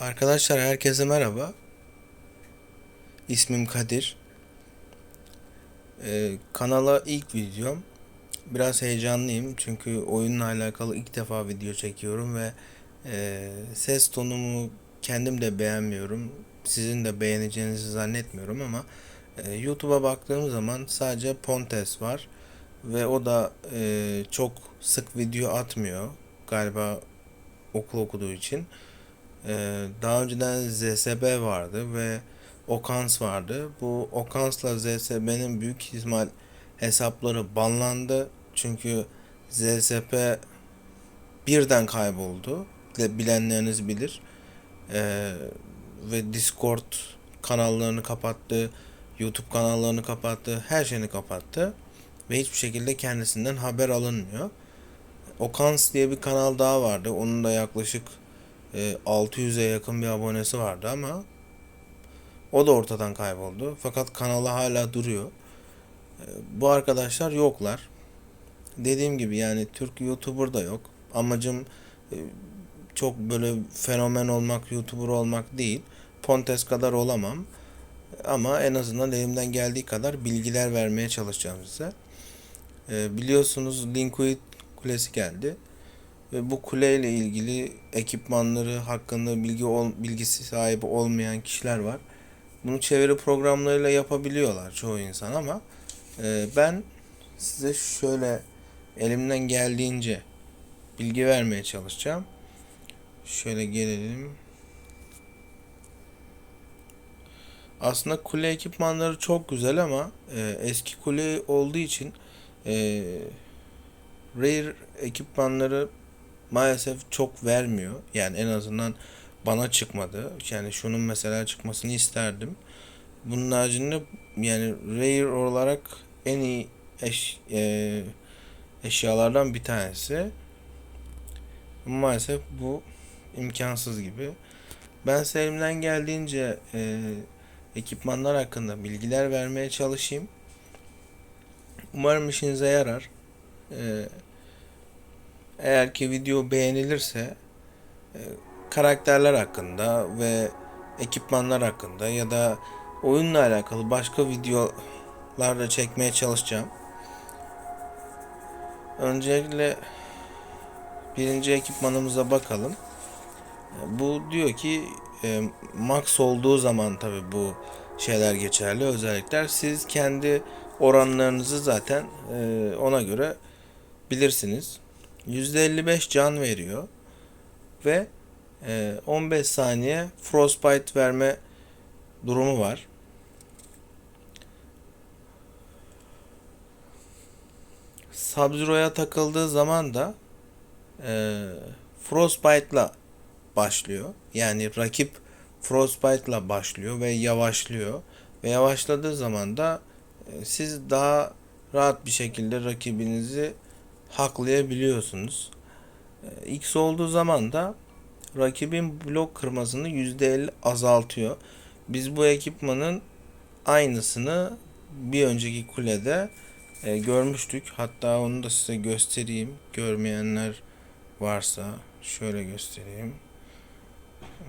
Arkadaşlar herkese merhaba. İsmim Kadir. Ee, kanala ilk videom. Biraz heyecanlıyım çünkü oyunla alakalı ilk defa video çekiyorum ve e, ses tonumu kendim de beğenmiyorum. Sizin de beğeneceğinizi zannetmiyorum ama e, YouTube'a baktığım zaman sadece Pontes var ve o da e, çok sık video atmıyor galiba okul okuduğu için. Ee, daha önceden ZSB vardı ve Okans vardı. Bu Okans'la ZSB'nin büyük ihtimal hesapları banlandı. Çünkü ZSP birden kayboldu. Bile- Bilenleriniz bilir. Ee, ve Discord kanallarını kapattı. YouTube kanallarını kapattı. Her şeyini kapattı. Ve hiçbir şekilde kendisinden haber alınmıyor. Okans diye bir kanal daha vardı. Onun da yaklaşık 600'e yakın bir abonesi vardı ama o da ortadan kayboldu. Fakat kanala hala duruyor. E, Bu arkadaşlar yoklar. Dediğim gibi yani Türk YouTuber da yok. Amacım e, çok böyle fenomen olmak, YouTuber olmak değil. Pontes kadar olamam. Ama en azından elimden geldiği kadar bilgiler vermeye çalışacağım size. E, biliyorsunuz Linkwood Kulesi geldi. Ve bu kuleyle ilgili ekipmanları hakkında bilgi ol, bilgisi sahibi olmayan kişiler var. Bunu çeviri programlarıyla yapabiliyorlar çoğu insan ama e, ben size şöyle elimden geldiğince bilgi vermeye çalışacağım. Şöyle gelelim. Aslında kule ekipmanları çok güzel ama e, eski kule olduğu için e, Rare ekipmanları maalesef çok vermiyor. Yani en azından bana çıkmadı. Yani şunun mesela çıkmasını isterdim. Bunun haricinde yani Rare olarak en iyi eş, e, eşyalardan bir tanesi. Maalesef bu imkansız gibi. Ben size geldiğince e, ekipmanlar hakkında bilgiler vermeye çalışayım. Umarım işinize yarar. E, eğer ki video beğenilirse e, karakterler hakkında ve ekipmanlar hakkında ya da oyunla alakalı başka videolar da çekmeye çalışacağım. Öncelikle birinci ekipmanımıza bakalım. E, Bu diyor ki e, max olduğu zaman tabi bu şeyler geçerli özellikler. Siz kendi oranlarınızı zaten e, ona göre bilirsiniz. %55 can veriyor ve e, 15 saniye frostbite verme durumu var. Sub-Zero'ya takıldığı zaman da e, Frostbite'la başlıyor. Yani rakip Frostbite'la başlıyor ve yavaşlıyor. Ve yavaşladığı zaman da e, siz daha rahat bir şekilde rakibinizi haklayabiliyorsunuz. E, X olduğu zaman da rakibin blok kırmasını %50 azaltıyor. Biz bu ekipmanın aynısını bir önceki kulede e, görmüştük. Hatta onu da size göstereyim. Görmeyenler varsa şöyle göstereyim.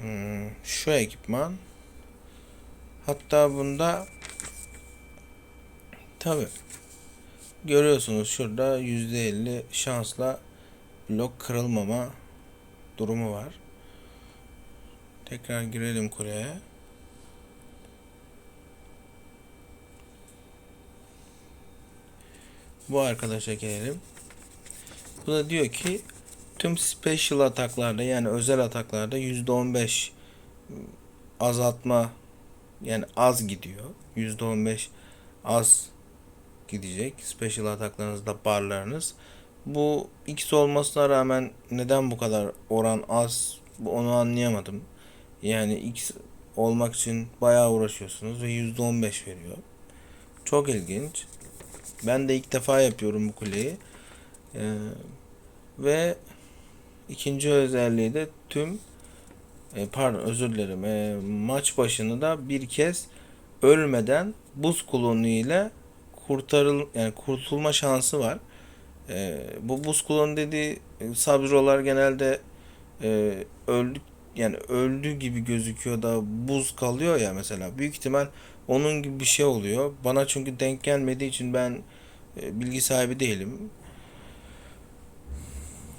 Hmm, şu ekipman. Hatta bunda tabi görüyorsunuz şurada %50 şansla blok kırılmama durumu var. Tekrar girelim kuleye. Bu arkadaşa gelelim. Bu da diyor ki tüm special ataklarda yani özel ataklarda %15 azaltma yani az gidiyor. %15 az gidecek. Special ataklarınızda barlarınız. Bu X olmasına rağmen neden bu kadar oran az onu anlayamadım. Yani X olmak için bayağı uğraşıyorsunuz ve %15 veriyor. Çok ilginç. Ben de ilk defa yapıyorum bu kuleyi. Ee, ve ikinci özelliği de tüm e, pardon özür dilerim e, maç başını da bir kez ölmeden buz kulonu ile kurtarıl yani kurtulma şansı var. E, bu buz kulonu dediği e, sabzrolar genelde e, öldük yani öldü gibi gözüküyor da buz kalıyor ya mesela. Büyük ihtimal onun gibi bir şey oluyor. Bana çünkü denk gelmediği için ben e, bilgi sahibi değilim.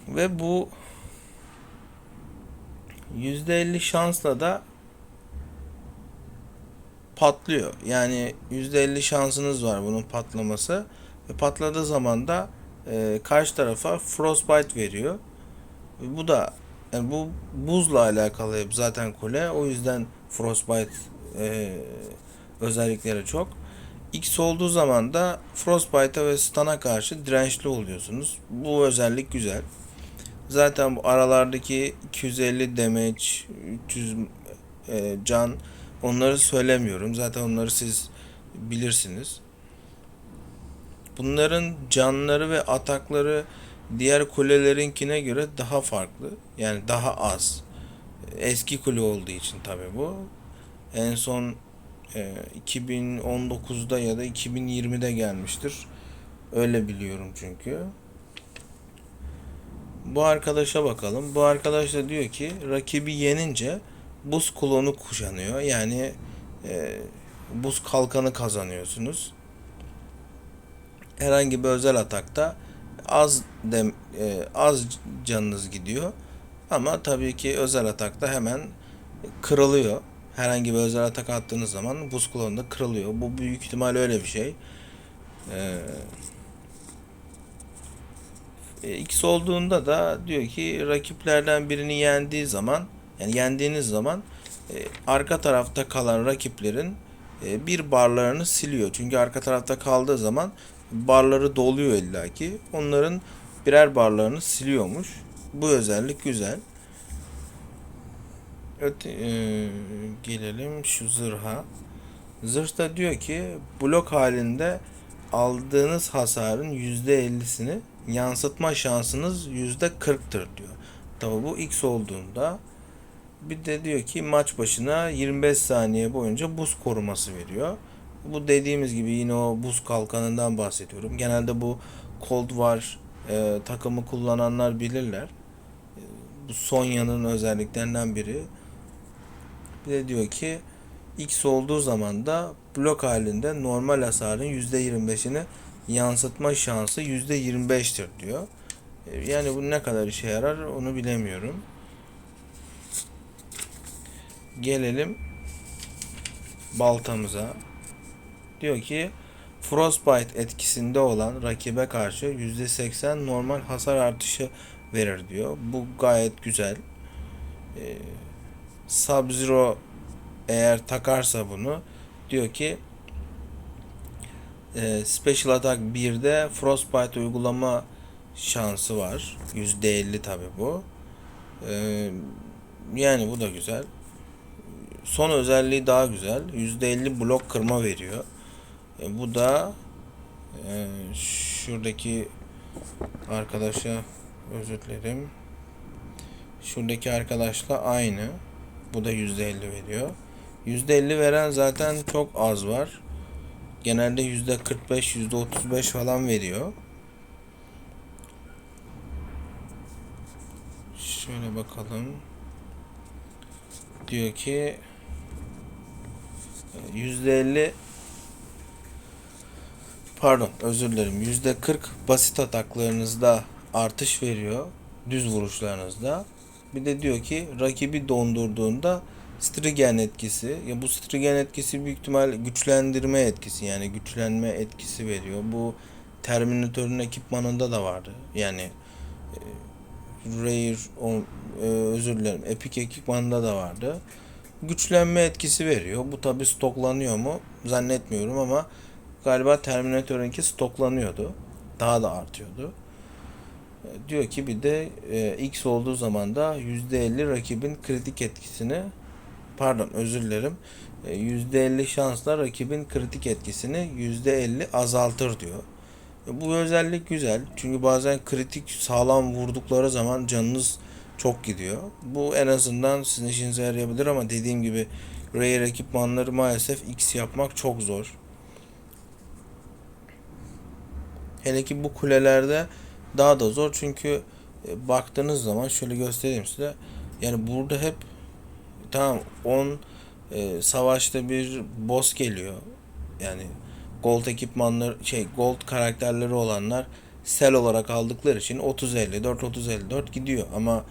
Ve bu %50 şansla da patlıyor. Yani %50 şansınız var bunun patlaması. Ve patladığı zaman da e, karşı tarafa frostbite veriyor. Bu da yani bu buzla alakalı zaten kule. O yüzden frostbite e, özellikleri çok. X olduğu zaman da frostbite'a ve stun'a karşı dirençli oluyorsunuz. Bu özellik güzel. Zaten bu aralardaki 250 damage, 300 e, can onları söylemiyorum. Zaten onları siz bilirsiniz. Bunların canları ve atakları diğer kulelerinkine göre daha farklı. Yani daha az. Eski kule olduğu için tabi bu. En son e, 2019'da ya da 2020'de gelmiştir. Öyle biliyorum çünkü. Bu arkadaşa bakalım. Bu arkadaş da diyor ki rakibi yenince buz klonu kuşanıyor. Yani e, buz kalkanı kazanıyorsunuz. Herhangi bir özel atakta az dem, e, az canınız gidiyor. Ama tabii ki özel atakta hemen kırılıyor. Herhangi bir özel atak attığınız zaman buz klonu da kırılıyor. Bu büyük ihtimal öyle bir şey. Ee, e, X olduğunda da diyor ki rakiplerden birini yendiği zaman yani yendiğiniz zaman e, arka tarafta kalan rakiplerin e, bir barlarını siliyor. Çünkü arka tarafta kaldığı zaman barları doluyor illaki. Onların birer barlarını siliyormuş. Bu özellik güzel. Öte, e, gelelim şu zırha. Zırhta diyor ki blok halinde aldığınız hasarın %50'sini yansıtma şansınız %40'tır diyor. Tabi bu X olduğunda bir de diyor ki maç başına 25 saniye boyunca buz koruması veriyor. Bu dediğimiz gibi yine o buz kalkanından bahsediyorum. Genelde bu Cold War e, takımı kullananlar bilirler. E, bu Sonya'nın özelliklerinden biri. Bir de diyor ki X olduğu zaman da blok halinde normal hasarın %25'ini yansıtma şansı %25'tir diyor. E, yani bu ne kadar işe yarar onu bilemiyorum. Gelelim baltamıza. Diyor ki Frostbite etkisinde olan rakibe karşı %80 normal hasar artışı verir diyor. Bu gayet güzel. Ee, Sub-Zero eğer takarsa bunu diyor ki e, Special Attack 1'de Frostbite uygulama şansı var. %50 tabi bu. Ee, yani bu da güzel. Son özelliği daha güzel. %50 blok kırma veriyor. E, bu da e, şuradaki arkadaşa özür dilerim. Şuradaki arkadaşla aynı. Bu da %50 veriyor. %50 veren zaten çok az var. Genelde %45, %35 falan veriyor. Şöyle bakalım. Diyor ki %50 pardon özür dilerim %40 basit ataklarınızda artış veriyor. Düz vuruşlarınızda. Bir de diyor ki rakibi dondurduğunda Strigen etkisi. Ya bu Strigen etkisi büyük ihtimal güçlendirme etkisi yani güçlenme etkisi veriyor. Bu Terminator'un ekipmanında da vardı. Yani e, Rare o, e, özür dilerim Epic ekipmanında da vardı. Güçlenme etkisi veriyor. Bu tabi stoklanıyor mu? Zannetmiyorum ama galiba Terminator'ınki stoklanıyordu. Daha da artıyordu. E, diyor ki bir de e, X olduğu zaman da %50 rakibin kritik etkisini pardon özür dilerim %50 şansla rakibin kritik etkisini %50 azaltır diyor. E, bu özellik güzel. Çünkü bazen kritik sağlam vurdukları zaman canınız çok gidiyor. Bu en azından sizin işinize yarayabilir ama dediğim gibi Rare ekipmanları maalesef X yapmak çok zor. Hele ki bu kulelerde daha da zor çünkü e, baktığınız zaman şöyle göstereyim size. Yani burada hep Tamam 10 e, savaşta bir boss geliyor. Yani gold ekipmanlar şey gold karakterleri olanlar sel olarak aldıkları için 30 54 30 54 gidiyor ama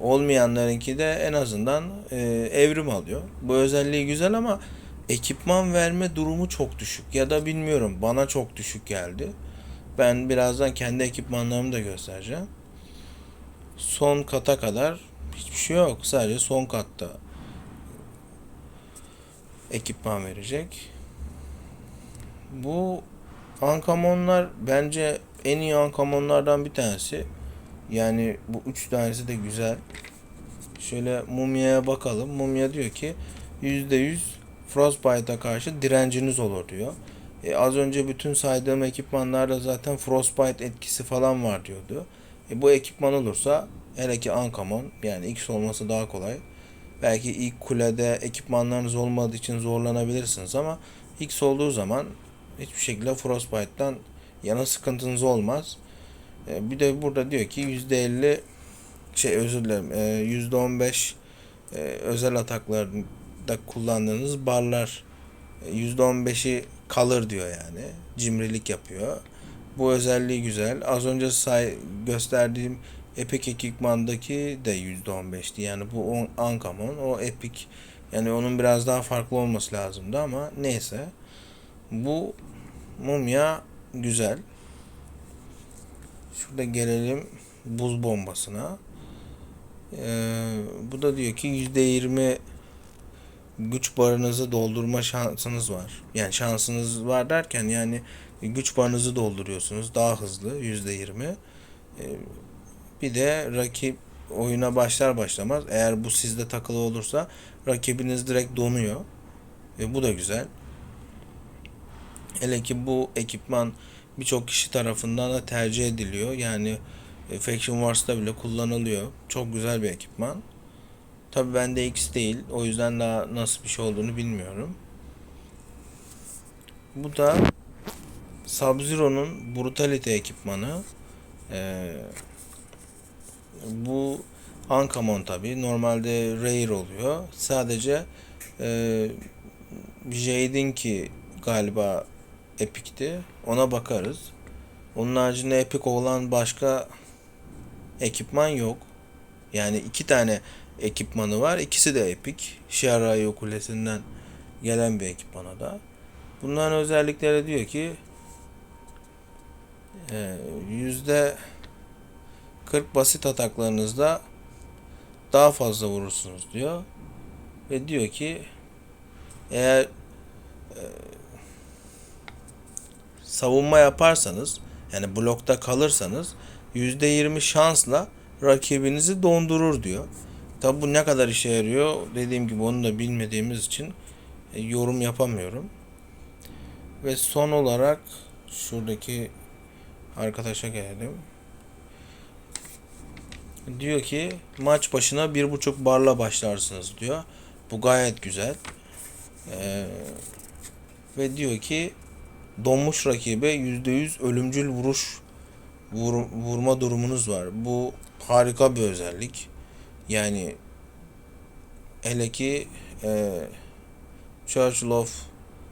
olmayanlarınki de en azından e, evrim alıyor. Bu özelliği güzel ama ekipman verme durumu çok düşük ya da bilmiyorum bana çok düşük geldi. Ben birazdan kendi ekipmanlarımı da göstereceğim. Son kata kadar hiçbir şey yok. Sadece son katta ekipman verecek. Bu Ankamonlar bence en iyi Ankamonlardan bir tanesi. Yani bu üç tanesi de güzel. Şöyle Mumya'ya bakalım. Mumya diyor ki %100 Frostbite'a karşı direnciniz olur diyor. E, az önce bütün saydığım ekipmanlarda zaten Frostbite etkisi falan var diyordu. E, bu ekipman olursa hele ki Ankamon yani X olması daha kolay. Belki ilk kulede ekipmanlarınız olmadığı için zorlanabilirsiniz ama X olduğu zaman hiçbir şekilde Frostbite'dan yana sıkıntınız olmaz. E, bir de burada diyor ki %50 şey özür dilerim e, %15 e, özel ataklarda kullandığınız barlar e, %15'i kalır diyor yani. Cimrilik yapıyor. Bu özelliği güzel. Az önce say gösterdiğim Epic ekipmandaki de %15'ti. Yani bu on- Ankamon o Epic yani onun biraz daha farklı olması lazımdı ama neyse. Bu mumya güzel. Şurada gelelim buz bombasına. Ee, bu da diyor ki %20 güç barınızı doldurma şansınız var. Yani şansınız var derken yani güç barınızı dolduruyorsunuz daha hızlı %20. Ee, bir de rakip oyuna başlar başlamaz eğer bu sizde takılı olursa rakibiniz direkt donuyor. Ve bu da güzel. Hele ki bu ekipman birçok kişi tarafından da tercih ediliyor. Yani e, Faction Wars'ta bile kullanılıyor. Çok güzel bir ekipman. Tabi bende X değil. O yüzden daha nasıl bir şey olduğunu bilmiyorum. Bu da Sub-Zero'nun Brutality ekipmanı. Ee, bu Ankamon tabi. Normalde Rare oluyor. Sadece e, Jade'inki galiba Epic'ti. Ona bakarız. Onun haricinde Epic olan başka ekipman yok. Yani iki tane ekipmanı var. İkisi de Epic. Shiarayo Kulesi'nden gelen bir ekipmana da. Bunların özellikleri diyor ki e, yüzde 40 basit ataklarınızda daha fazla vurursunuz diyor. Ve diyor ki eğer e, savunma yaparsanız yani blokta kalırsanız %20 şansla rakibinizi dondurur diyor. Tabi bu ne kadar işe yarıyor dediğim gibi onu da bilmediğimiz için e, yorum yapamıyorum. Ve son olarak şuradaki arkadaşa gelelim. Diyor ki maç başına bir buçuk barla başlarsınız diyor. Bu gayet güzel. Ee, ve diyor ki donmuş rakibe %100 ölümcül vuruş vur, vurma durumunuz var. Bu harika bir özellik. Yani hele ki e, Churchill of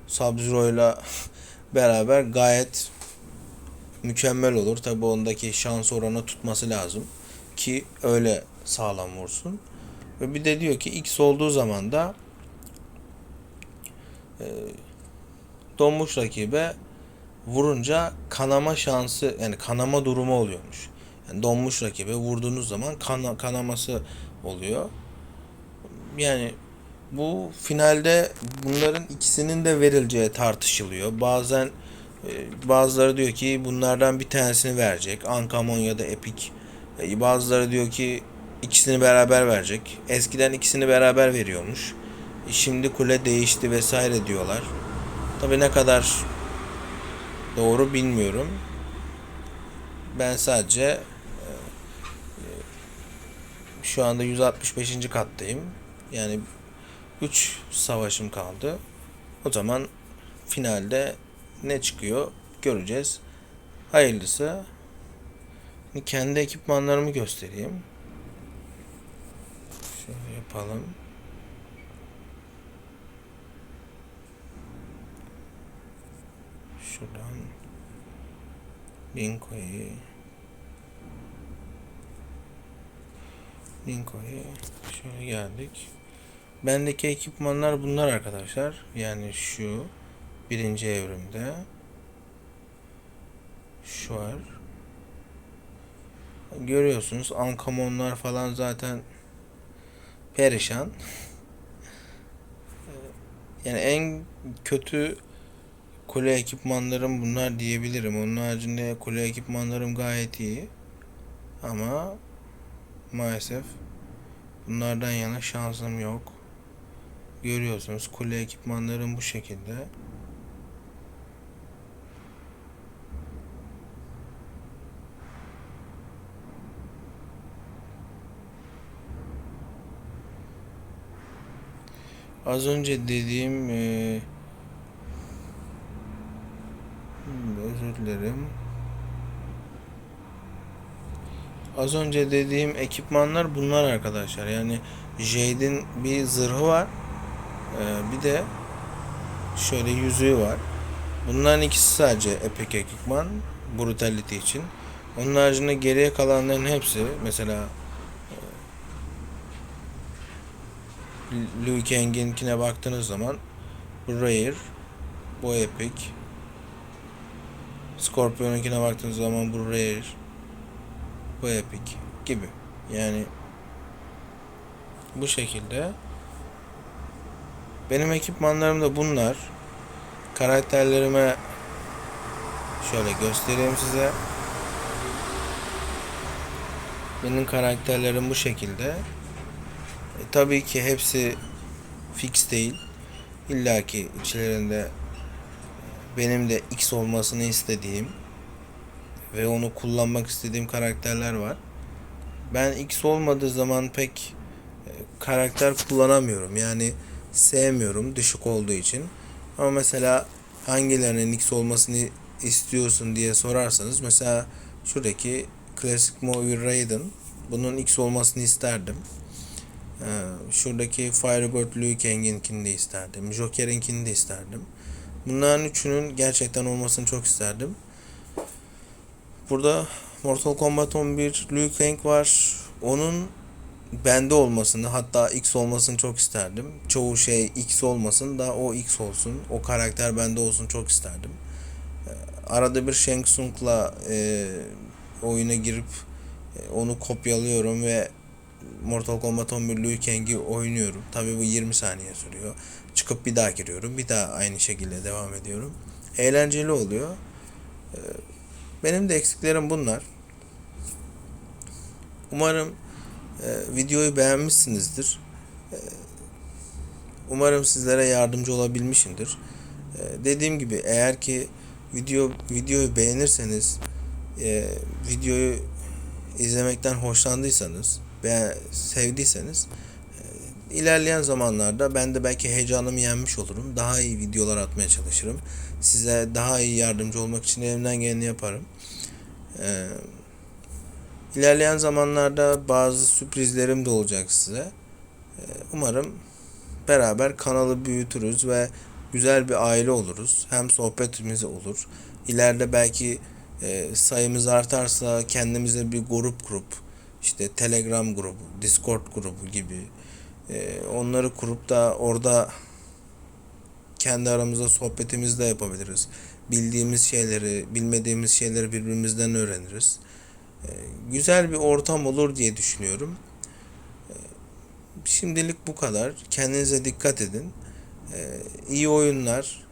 Sub-Zero ile beraber gayet mükemmel olur. Tabi ondaki şans oranı tutması lazım ki öyle sağlam vursun. Ve bir de diyor ki X olduğu zaman da e, donmuş rakibe vurunca kanama şansı yani kanama durumu oluyormuş. Yani donmuş rakibe vurduğunuz zaman kana, kanaması oluyor. Yani bu finalde bunların ikisinin de verileceği tartışılıyor. Bazen e, bazıları diyor ki bunlardan bir tanesini verecek. Ankamon ya da Epic. E, bazıları diyor ki ikisini beraber verecek. Eskiden ikisini beraber veriyormuş. E, şimdi kule değişti vesaire diyorlar. Tabi ne kadar doğru bilmiyorum. Ben sadece e, şu anda 165. kattayım. Yani 3 savaşım kaldı. O zaman finalde ne çıkıyor göreceğiz. Hayırlısı. Kendi ekipmanlarımı göstereyim. Şöyle yapalım. Şuradan Linko'yu Linko'yu şöyle geldik. Bendeki ekipmanlar bunlar arkadaşlar. Yani şu birinci evrimde şu var. Görüyorsunuz ankamonlar falan zaten perişan. Yani en kötü kule ekipmanlarım bunlar diyebilirim. Onun haricinde kule ekipmanlarım gayet iyi. Ama maalesef bunlardan yana şansım yok. Görüyorsunuz kule ekipmanlarım bu şekilde. Az önce dediğim eee, hmm, özür dilerim. Az önce dediğim ekipmanlar bunlar arkadaşlar. Yani Jade'in bir zırhı var. Eee, bir de şöyle yüzüğü var. Bunların ikisi sadece epic ekipman. Brutality için. Onun haricinde geriye kalanların hepsi mesela Liu Kang'inkine baktığınız zaman bu Rare, bu Epic. Scorpion'unkine baktığınız zaman bu Rare, bu Epic gibi. Yani bu şekilde. Benim ekipmanlarım da bunlar. Karakterlerime şöyle göstereyim size. Benim karakterlerim bu şekilde. E, tabii ki hepsi fix değil. İlla ki içlerinde benim de X olmasını istediğim ve onu kullanmak istediğim karakterler var. Ben X olmadığı zaman pek e, karakter kullanamıyorum. Yani sevmiyorum düşük olduğu için. Ama mesela hangilerinin X olmasını istiyorsun diye sorarsanız mesela şuradaki Classic Movie Raiden bunun X olmasını isterdim. Ee, şuradaki Firebird Liu Kang'inkini de isterdim. Joker'inkini de isterdim. Bunların üçünün gerçekten olmasını çok isterdim. Burada Mortal Kombat 11 Liu Kang var. Onun bende olmasını hatta X olmasını çok isterdim. Çoğu şey X olmasın da o X olsun. O karakter bende olsun çok isterdim. Ee, arada bir Shang Tsung'la e, oyuna girip e, onu kopyalıyorum ve Mortal Kombat 11 Liu Kang'i oynuyorum. Tabi bu 20 saniye sürüyor. Çıkıp bir daha giriyorum. Bir daha aynı şekilde devam ediyorum. Eğlenceli oluyor. Ee, benim de eksiklerim bunlar. Umarım e, videoyu beğenmişsinizdir. E, umarım sizlere yardımcı olabilmişimdir. E, dediğim gibi eğer ki video videoyu beğenirseniz e, videoyu izlemekten hoşlandıysanız veya sevdiyseniz e, ilerleyen zamanlarda ben de belki heyecanımı yenmiş olurum. Daha iyi videolar atmaya çalışırım. Size daha iyi yardımcı olmak için elimden geleni yaparım. Ee, ilerleyen zamanlarda bazı sürprizlerim de olacak size. Ee, umarım beraber kanalı büyütürüz ve güzel bir aile oluruz. Hem sohbetimiz olur. İleride belki e, sayımız artarsa kendimize bir grup kurup işte Telegram grubu, Discord grubu gibi e, onları kurup da orada kendi aramızda sohbetimizi de yapabiliriz. Bildiğimiz şeyleri, bilmediğimiz şeyleri birbirimizden öğreniriz. E, güzel bir ortam olur diye düşünüyorum. E, şimdilik bu kadar. Kendinize dikkat edin. E, iyi oyunlar,